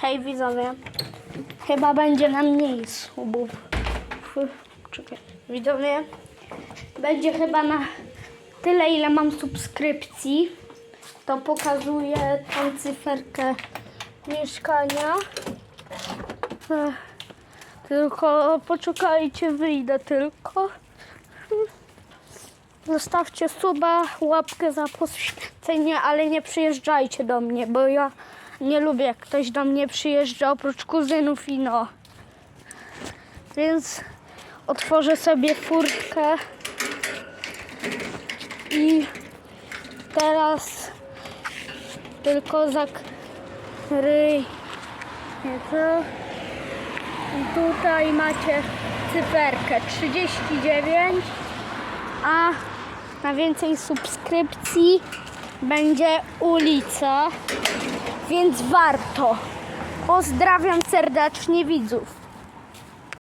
Hej widzowie, chyba będzie na mniej subów. Czekaj, widzowie, będzie chyba na tyle, ile mam subskrypcji. To pokazuje tą cyferkę mieszkania. Tylko poczekajcie, wyjdę tylko. Zostawcie suba, łapkę za poświęcenie, ale nie przyjeżdżajcie do mnie, bo ja nie lubię jak ktoś do mnie przyjeżdża oprócz kuzynów i no. Więc otworzę sobie furtkę i teraz tylko zakryj to. I tutaj macie cyferkę 39 a na więcej subskrypcji będzie ulica, więc warto. Pozdrawiam serdecznie widzów.